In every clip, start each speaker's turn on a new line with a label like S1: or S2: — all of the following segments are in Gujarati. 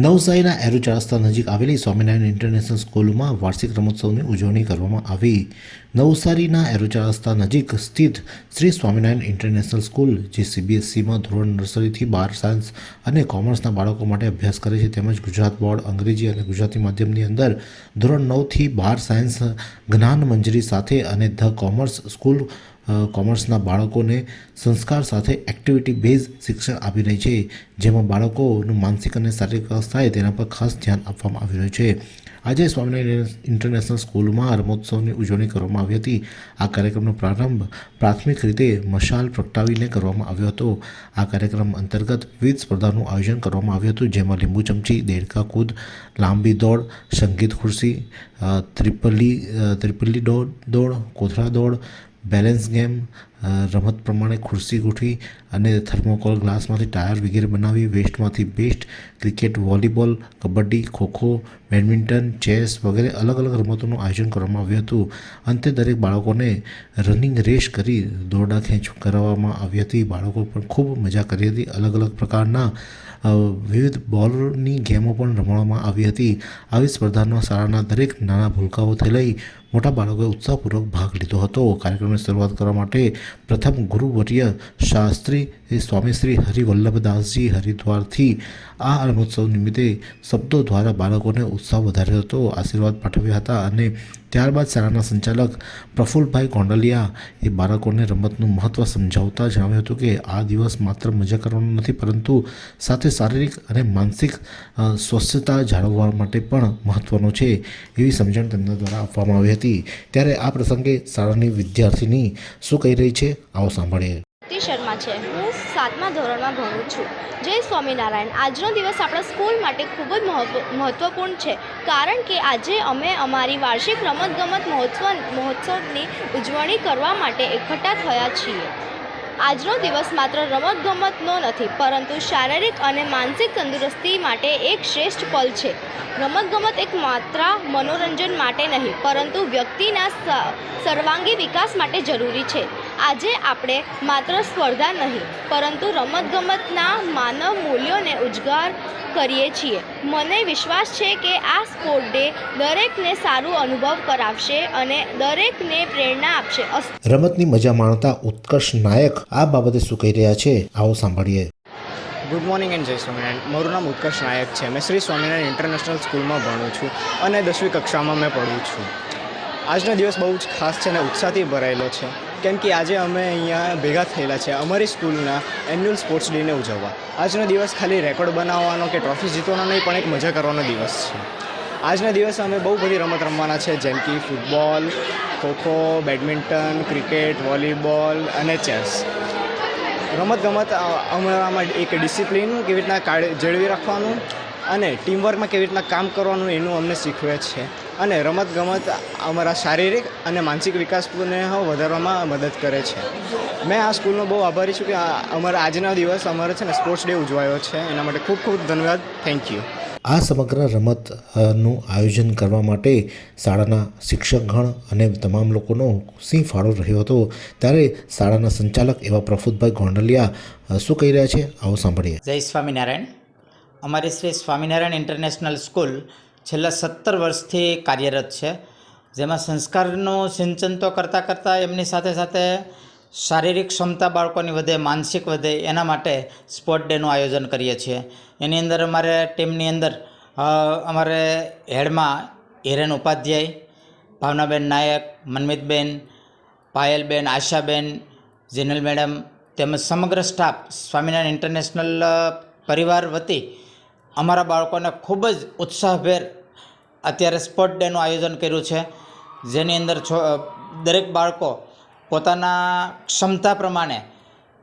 S1: નવસારીના એરુચા રસ્તા નજીક આવેલી સ્વામિનારાયણ ઇન્ટરનેશનલ સ્કૂલમાં વાર્ષિક રમોત્સવની ઉજવણી કરવામાં આવી. નવસારીના એરુચા રસ્તા નજીક સ્થિત શ્રી સ્વામિનારાયણ ઇન્ટરનેશનલ સ્કૂલ, જે સીબીએસસીમાં ધોરણ નર્સરીથી બાર સાયન્સ અને કોમર્સના બાળકો માટે અભ્યાસ કરે છે, તેમજ ગુજરાત બોર્ડ, અંગ્રેજી અને ગુજરાતી માધ્યમની અંદર ધોરણ નવથી બાર સાયન્સ જ્ઞાન મંજરી સાથે અને ધ કોમર્સ સ્કૂલ કોમર્સના બાળકોને સંસ્કાર સાથે એક્ટિવિટી બેઝ શિક્ષણ આપી રહી છે. જેમાં બાળકોનું માનસિક અને શારીરિક વિકાસ થાય તેના પર ખાસ ધ્યાન આપવામાં આવી રહ્યું છે. આજે સ્વામિનારાયણ ઇન્ટરનેશનલ સ્કૂલમાં રમોત્સવની ઉજવણી કરવામાં આવી હતી. આ કાર્યક્રમનો પ્રારંભ પ્રાથમિક રીતે મશાલ પ્રગટાવીને કરવામાં આવ્યો હતો. આ કાર્યક્રમ અંતર્ગત વિવિધ સ્પર્ધાનું આયોજન કરવામાં આવ્યું હતું, જેમાં લીંબુ ચમચી, દેડકા કૂદ, લાંબી દોડ, સંગીત ખુરશી ત્રિપલી ત્રિપલી દોડ દોડ, કોથળા દોડ balance game રમત પ્રમાણે ખુરશી ગોઠવી અને થર્મોકોલ ગ્લાસમાંથી ટાયર વગેરે બનાવી વેસ્ટમાંથી best cricket, volleyball, kabaddi, kho kho, badminton, chess વગેરે અલગ અલગ રમતોનું આયોજન કરવામાં આવ્યું હતું. અંતે દરેક બાળકોને રનિંગ રેસ કરી દોરડા ખેંચ કરાવવામાં આવી હતી. બાળકો પણ ખૂબ મજા કરી હતી. અલગ અલગ પ્રકારના વિવિધ બોલની ગેમો પણ રમવામાં આવી હતી. આવી સ્પર્ધામાં શાળાના દરેક નાના ભૂલકાઓથી લઈ મોટા બાળકોએ ઉત્સાહપૂર્વક ભાગ લીધો હતો. કાર્યક્રમની શરૂઆત કરવા માટે પ્રથમ ગુરુવર્ય શાસ્ત્રી સ્વામી શ્રી હરિવલ્લભદાસજી હરિદ્વારથી આ રમોત્સવ નિમિત્તે શબ્દો દ્વારા બાળકોને ઉત્સાહ વધાર્યો હતો. આશીર્વાદ પાઠવ્યા હતા અને ત્યારબાદ શાળાના સંચાલક પ્રફુલ્લભાઈ કોંડલિયા એ બાળકોને રમતનું મહત્ત્વ સમજાવતા જણાવ્યું હતું કે આ દિવસ માત્ર મજા કરવાનો નથી, પરંતુ સાથે શારીરિક અને માનસિક સ્વસ્થતા જાળવવા માટે પણ મહત્ત્વનો છે એવી સમજણ તેમના દ્વારા આપવામાં આવી હતી. ત્યારે આ પ્રસંગે શાળાની વિદ્યાર્થીની શું કહી રહી છે, આવો સાંભળીએ.
S2: શર્મા છે. સાતમા ધોરણમાં ભણું છું. જય સ્વામિનારાયણ. આજનો દિવસ આપણા સ્કૂલ માટે ખૂબ જ મહત્વ મહત્ત્વપૂર્ણ છે. કારણ કે આજે અમે અમારી વાર્ષિક રમતગમત મહોત્સવ, મહોત્સવની ઉજવણી કરવા માટે એકઠા થયા છીએ. આજનો દિવસ માત્ર રમતગમતનો નથી, પરંતુ શારીરિક અને માનસિક તંદુરસ્તી માટે એક શ્રેષ્ઠ પલ છે. રમતગમત એક માત્ર મનોરંજન માટે નહીં, પરંતુ વ્યક્તિના સર્વાંગી વિકાસ માટે જરૂરી છે. આજે આપણે માત્ર સ્પર્ધા નહીં પરંતુ રમતગમતના માનવ મૂલ્યોને ઉજગાર કરીએ છીએ. મને વિશ્વાસ છે કે આ સ્પોર્ટ ડે દરેકને સારું અનુભવ કરાવશે અને દરેકને પ્રેરણા આપશે. અસ્તુ.
S1: રમતની મજા માણતા ઉત્કર્ષ નાયક આ બાબતે શું કહી રહ્યા છે? આવો સાંભળીએ.
S3: ગુડ મોર્નિંગ એન્ડ જય સ્વામિનારાયણ મારું નામ ઉત્કર્ષ નાયક છે. મેં શ્રી સ્વામિનારાયણ ઇન્ટરનેશનલ સ્કૂલમાં ભણું છું અને દસમી કક્ષામાં મેં ભણું છું. આજનો દિવસ બહુ જ ખાસ છે અને ઉત્સાહથી ભરાયેલો છે. કેમ કે આજે અમે અહીંયા ભેગા થયેલા છે અમારી સ્કૂલના એન્યુઅલ સ્પોર્ટ્સ ડેને ઉજવવા. આજનો દિવસ ખાલી રેકોર્ડ બનાવવાનો કે ટ્રોફી જીતવાનો નહીં, પણ એક મજા કરવાનો દિવસ છે. આજના દિવસે અમે બહુ બધી રમત રમવાના છે, જેમ કે football, kho kho, badminton, cricket, volleyball અને ચેસ. રમતગમત ગમત અમારામાં એક ડિસિપ્લિન કેવી રીતના કાળ- જાળવી રાખવાનું અને ટીમવર્કમાં કેવી રીતના કામ કરવાનું એનું અમને શીખવે છે. અને રમતગમત અમારા શારીરિક અને માનસિક વિકાસને વધારવામાં મદદ કરે છે. મેં આ સ્કૂલનો બહુ આભારી છું કે આ- અમારા આજના દિવસ અમારે છે ને સ્પોર્ટ્સ ડે ઉજવાયો છે. એના માટે ખૂબ ખૂબ ધન્યવાદ. થેન્ક યુ
S1: આ સમગ્ર રમતનું આયોજન કરવા માટે શાળાના શિક્ષકગણ અને તમામ લોકોનો સિંહ ફાળો રહ્યો હતો. ત્યારે શાળાના સંચાલક એવા પ્રફુતભાઈ ગોંડલિયા શું કહી રહ્યા છે? આવો સાંભળીએ.
S4: જય સ્વામિનારાયણ. અમારી શ્રી સ્વામિનારાયણ ઇન્ટરનેશનલ સ્કૂલ છેલ્લા સત્તર વર્ષથી કાર્યરત છે. જેમાં સંસ્કારનું સિંચન તો કરતાં કરતાં એમની સાથે સાથે શારીરિક ક્ષમતા બાળકોની વધે, માનસિક વધે, એના માટે સ્પોર્ટ ડેનું આયોજન કરીએ છીએ. એની અંદર અમારે ટીમની અંદર અમારે હેડમાં હિરેન ઉપાધ્યાય, ભાવનાબેન નાયક, મનમિતબેન, પાયલબેન, આશાબેન, જિનલ મેડમ તેમજ સમગ્ર સ્ટાફ સ્વામિનારાયણ ઇન્ટરનેશનલ પરિવાર વતી અમારા બાળકોને ખૂબ જ ઉત્સાહભેર અત્યારે સ્પોર્ટ ડેનું આયોજન કર્યું છે. જેની અંદર છો દરેક બાળકો પોતાના ક્ષમતા પ્રમાણે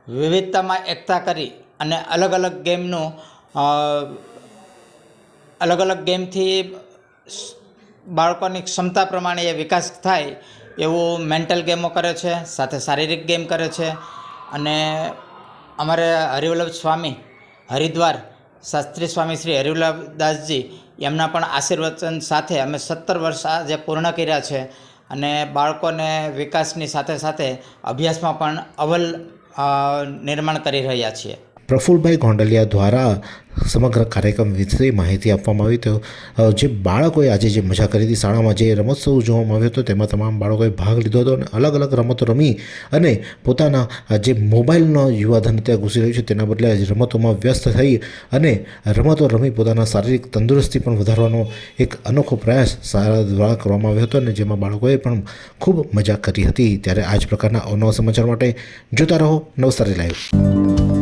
S4: વિવિધતામાં એકતા કરી અને અલગ અલગ ગેમનું અલગ અલગ ગેમથી બાળકોની ક્ષમતા પ્રમાણે એ વિકાસ થાય એવું મેન્ટલ ગેમો કરે છે, સાથે શારીરિક ગેમ કરે છે. અને અમારે હરિવલ્લભ સ્વામી હરિદ્વાર શાસ્ત્રી સ્વામી શ્રી હરિવલ્લભદાસજી એમના પણ આશીર્વચન સાથે અમે સત્તર વર્ષ આજે પૂર્ણ કર્યા છે અને બાળકોને વિકાસની સાથે સાથે અભ્યાસમાં પણ અવ્વલ નિર્માણ કરી રહ્યા છીએ.
S1: પ્રફુલભાઈ ગોંડલિયા દ્વારા સમગ્ર કાર્યક્રમ વિશે માહિતી આપવામાં આવી. તો જે બાળકોએ આજે જે મજા કરી હતી, શાળામાં જે રમોત્સવ ઉજવવામાં આવ્યો હતો, તેમાં તમામ બાળકોએ ભાગ લીધો હતો અને અલગ અલગ રમતો રમી અને પોતાના જે મોબાઈલનો યુવાધન ત્યાં ઘૂસી રહ્યું છે, તેના બદલે રમતોમાં વ્યસ્ત થઈ અને રમતો રમી પોતાના શારીરિક તંદુરસ્તી પણ વધારવાનો એક અનોખો પ્રયાસ શાળા દ્વારા કરવામાં આવ્યો હતો અને જેમાં બાળકોએ પણ ખૂબ મજા કરી હતી. ત્યારે આ જ પ્રકારના અવનવા સમાચાર માટે જોતા રહો નવસારી લાઈવ.